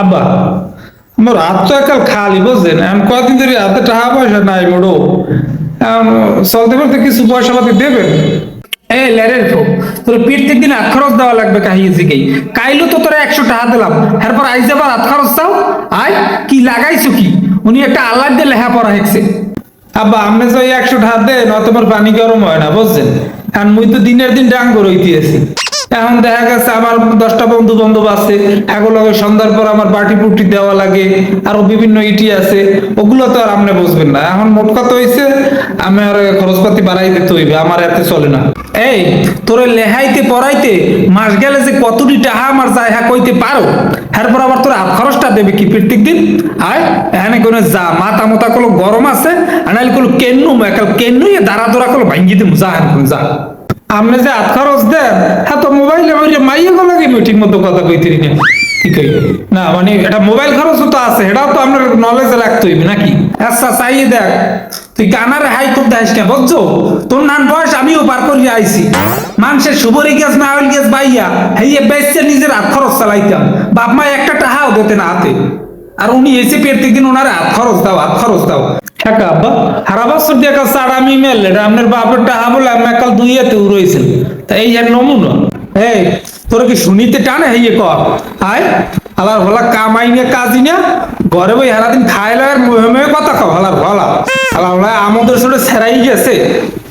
আব্বা আমার হাত তো একাল খালি বুঝছেন? এখন কদিন ধরে হাতে টাকা পয়সা নাই মোড়ো এখন চলতে পারতে কিছু পয়সা পাতি দেবেন? এ লেরের ফো তোর প্রত্যেক দিন হাত খরচ দেওয়া লাগবে কাহিয়ে জিগেই কাইলো তো তোরা একশো টাকা দিলাম। এরপর আইজ আবার হাত খরচ চাও? আয় কি লাগাইছো কি? উনি একটা আল্লাহ দিয়ে লেহা পড়া হেঁকছে আব্বা আপনি তো একশো টাকা দেন অত তোমার পানি গরম হয় না বুঝছেন? এখন মুই তো দিনের দিন ডাং করে দিয়েছি এখন দেখা গেছে আমার দশটা বন্ধু বান্ধব আছে। এগুলো সন্ধ্যার পর আমার পার্টি পুটি দেওয়া লাগে, আরও বিভিন্ন ইটি আছে, ওগুলো তো আর আপনি বুঝবেন না। এখন মোট কথা হয়েছে আমি আর খরচপাতি বাড়াই দিতে হইবে, আমার এতে চলে না। এই, তোরে লেহাইতে পড়াইতে মাস গেলে যে কতটি টাকা আমার যায় হ্যাঁ কইতে পারো? এরপর আবার তোর হাত খরচটা দেবে কি প্রত্যেক দিন? আয়, এখানে কোনো যা মাথা মাথা কলো গরম আছে, আনাইল কলো কেন্নু, একাল কেন্নু দাঁড়া দৌড়া কলো ভাঙ্গি দিম, যা যা। আপনি যে হাত খরচ দেন হ্যাঁ তো মোবাইলে মাইরে লাগে ঠিক মতো কথা কইতে না। না মানে এটা মোবাইল তো আছে এটাও তো নলেজে রাখতে নাকি? আচ্ছা দেখ, তুই হাই খুব দেখিস বুঝছ? তোর নান বয়স আমিও পার আইছি। মানুষের সুবরি গ্যাস না গ্যাস বাইয়া হেয়ে নিজের হাত খরচ চালাইতাম। বাপ মা একটা দিতে না হাতে। আর উনি এসে প্রত্যেক দিন ওনার হাত খরচ দাও, হাত খরচ দাও। হ্যাঁ আব্বা আমি মেল আপনার বাপের টাহা বলে আমি কাল দুইয়াতে তা এই নমুনা। এই তোর কি শুনিতে টানে? হেয়ে কর। আয়। আলার ভলা কামাই নিয়ে কাজি না ঘরে বই সারাদিন খাইলে আর মুহে কথা খাও হালার ভলা। হালা ভলা, আমাদের সাথে সেরাই গেছে।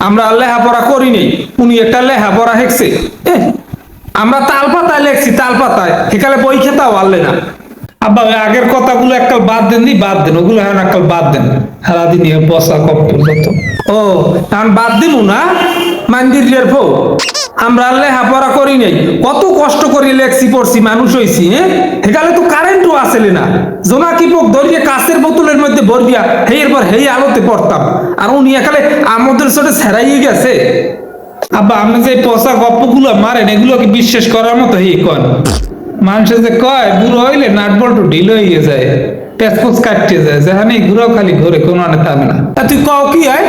আমরা লেহা পড়া করি নেই উনি একটা লেহা পড়া হেঁকছে আমরা তাল পাতায় লেখছি তাল পাতায় সেকালে বই খেতাও পারলে না। আব্বা আগের কথাগুলো এককাল বাদ দেন দি বাদ দেন। ওগুলো এখন এককাল বাদ দেন। সারাদিন বসা যত ও, এখন বাদ দিমু না? মন্দিরের ফো আমরা লেহাপড়া করি নাই। কত কষ্ট করে লেখছি, পড়ছি, মানুষ হইছি হ্যাঁ? সেকালে তো কারেন্টও আসলে না। জোনাকি পোক ধরিয়ে কাছের বোতলের মধ্যে ভর দিয়া হেই এরপর হেই আলোতে পড়তাম। আর উনি একালে আমাদের সাথে ছেড়াইয়ে গেছে। আব্বা, আপনি যে পচা গপ্পগুলো মারেন, এগুলো কি বিশ্বাস করার মতো হি কন? মানুষে যে কয়, বুড়ো হইলে নাট বল্টু ঢিল হয়ে যায় পেসপুস কাটতে যায় যেখানে ঘুরো খালি ঘুরে, কোনো আনে থাকে না। তা তুই কও কি হয়?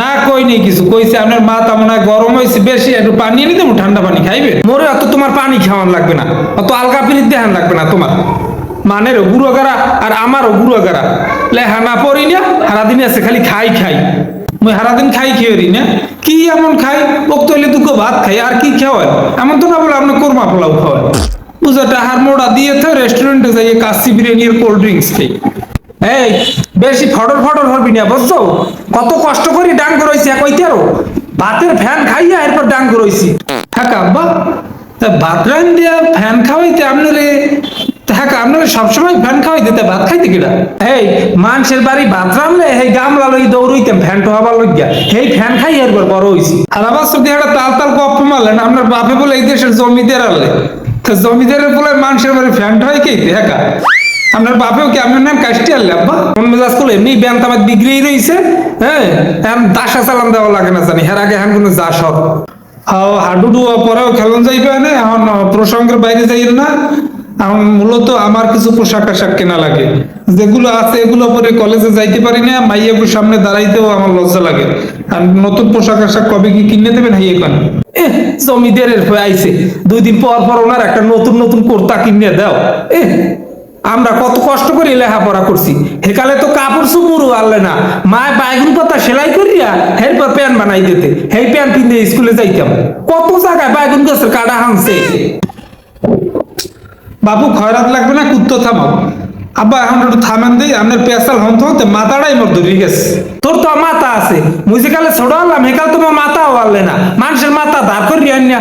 না কই নেই কিছু, কইছে আপনার মাথা মনে হয় গরম হয়েছে বেশি একটু পানি এনে দেবো, ঠান্ডা পানি খাইবে। মোরে অত তোমার পানি খাওয়ান লাগবে না, অত আলগা পিরিত দেখান লাগবে না তোমার। মানেরও বুড়ো গারা আর আমারও বুড়ো গারা লেহা না পড়ি না, সারাদিন আছে খালি খাই খাই। মুই সারাদিন খাই খেয়ে না, কি এমন খাই? ওক তৈলে দুঃখ ভাত খাই, আর কি খাওয়ায়? এমন তো না বলে আপনার কোরমা পোলাও খাওয়ায়। বুঝো, টাহার মোড়া দিয়ে তো রেস্টুরেন্টে যাই কাশি বিরিয়ানি আর কোল্ড ড্রিঙ্কস খাই। এই, বেশি ফটর ফটর হবি না, বুঝছ? কত কষ্ট করে ডাং করেছি কইতে আরও। ভাতের ফ্যান খাইয়া এরপর ডাং করেছি থাকা তা ভাত রান দিয়া ফ্যান খাওয়াইতে আপনারে, থাকা, আপনারা সবসময় ফ্যান খাওয়াইতে তা ভাত খাইতে কিনা এই, মানুষের বাড়ি ভাত রানলে এই গামলা লই দৌড়ইতাম, ফ্যান তো হবার লইয়া এই ফ্যান খাই এরপর বড় হইছি। আর আবার সত্যি একটা তাল তাল গপ্প মারলেন, আপনার বাপে বলে এই দেশের জমিদার আনলে তো জমিদারের বলে মানুষের বাড়ি ফ্যান হয় কি দেখা আপনার বাপেও কি আপনার নাম কাশটি আনলে আব্বা? মন মেজাজ করলে? এমনি ব্যান তামার বিগড়ি রইছে হ্যাঁ? এখন দাসা চালান দেওয়া লাগে না জানি হের আগে এখন কোনো যা সব। হাও হাডুডু পরেও খেলন যাইবে না এখন প্রসঙ্গের বাইরে যাইয়েন না। এখন মূলত আমার কিছু পোশাক আশাক কেনা লাগে। যেগুলো আছে এগুলো পরে কলেজে যাইতে পারি না মাইয়াগুর সামনে দাঁড়াইতেও আমার লজ্জা লাগে। আর নতুন পোশাক আশাক কবে কি কিনে দেবেন এহ, জমিদারের হয়ে আইছে। দুই দিন পর পর ওনার একটা নতুন নতুন কুর্তা কিনে দাও। এ আমরা কত কষ্ট করে লেখাপড়া করছি। হেকালে তো কাপড় সুপুরও আনলে না। মায় বাইগুন পাতা সেলাই করিয়া এরপর প্যান্ট বানাই দিতে। সেই প্যান্ট কিনতে স্কুলে যাইতাম। কত জায়গায় বাইগুন গাছের কাটা হানছে। বাবু খয়রাত লাগবে না? কুত্তো থামাও। আব্বা, এখন একটু থামেন দিই। আপনার পেশাল হন্ত হতে মাথাটাই মোর ধরে গেছে। তোর তো মাথা আছে। ছোট হলাম হেকাল তোমার মাথাও আনলে না। মানুষের মাথা ধার করিয়া আনিয়া